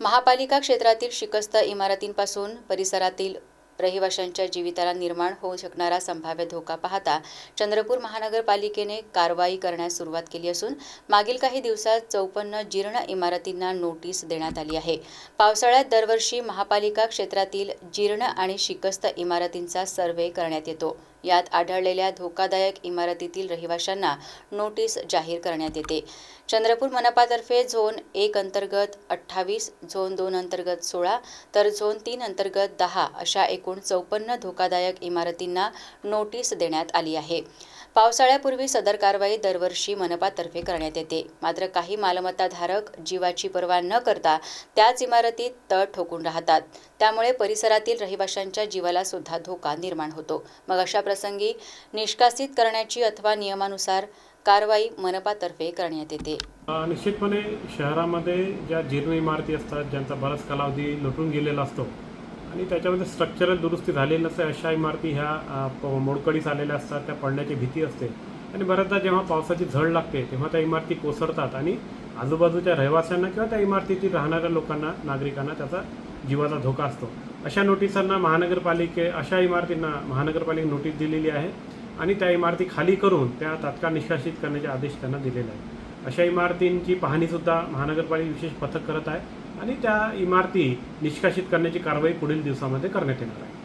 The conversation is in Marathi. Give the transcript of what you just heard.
महापालिका क्षेत्रातील शिकस्त इमारतींपासून परिसरातील रहिवाशांच्या जीविताला निर्माण होऊ शकणारा संभाव्य धोका पाहता चंद्रपूर महानगरपालिकेने कारवाई करण्यास सुरुवात केली असून मागील काही दिवसात चौपन्न जीर्ण इमारतींना नोटीस देण्यात आली आहे. पावसाळ्यात दरवर्षी महापालिका क्षेत्रातील जीर्ण आणि शिकस्त इमारतींचा सर्व्हे करण्यात येतो. यात आढळलेल्या धोकादायक इमारतीतील रहिवाशांना नोटीस जाहीर करण्यात येते. चंद्रपूर मनपातर्फे झोन एक अंतर्गत अठ्ठावीस झोन दोन अंतर्गत सोळा तर झोन तीन अंतर्गत दहा अशा एक एकूण चौपन्न धोकादायक इमारतींना नोटीस देण्यात आली आहे. पावसाळ्यापूर्वी सदर कारवाई दरवर्षी मनपातर्फे करण्यात येते. मात्र काही मालमत्ताधारक जीवाची पर्वा न करता त्याच इमारतीत तळ ठोकून राहतात. त्यामुळे परिसरातील रहिवाशांच्या जीवाला सुद्धा धोका निर्माण होतो. मग अशा प्रसंगी निष्कासित करण्याची अथवा नियमानुसार कारवाई मनपातर्फे करण्यात येते. निश्चितपणे शहरामध्ये ज्या जीर्ण इमारती असतात ज्यांचा बराच कालावधी लुटून गेलेला असतो आणि त्याच्यामध्ये स्ट्रक्चरल दुरुस्ती झालेली नसते. अशा इमारती ह्या मोडकडीस प- आलेल्या असतात. त्या पडण्याची भीती असते. आणि बऱ्याचदा जेव्हा पावसाची झड लागते तेव्हा त्या इमारती कोसळतात. आणि आजूबाजूच्या रहिवाशांना किंवा त्या इमारतीतील राहणाऱ्या लोकांना नागरिकांना त्याचा जीवाचा धोका असतो. अशा नोटिसांना महानगरपालिके अशा इमारतींना महानगरपालिका नोटीस दिलेली आहे. आणि त्या इमारती खाली करून त्या तात्काळ निष्कासित करण्याचे आदेश त्यांना दिलेले आहेत. अशा इमारतींची पाहणीसुद्धा महानगरपालिका विशेष पथक करत आहे. आणि त्या इमारती निष्कासित करण्याची कारवाई पुढील दिवसामध्ये करण्यात येणार आहे.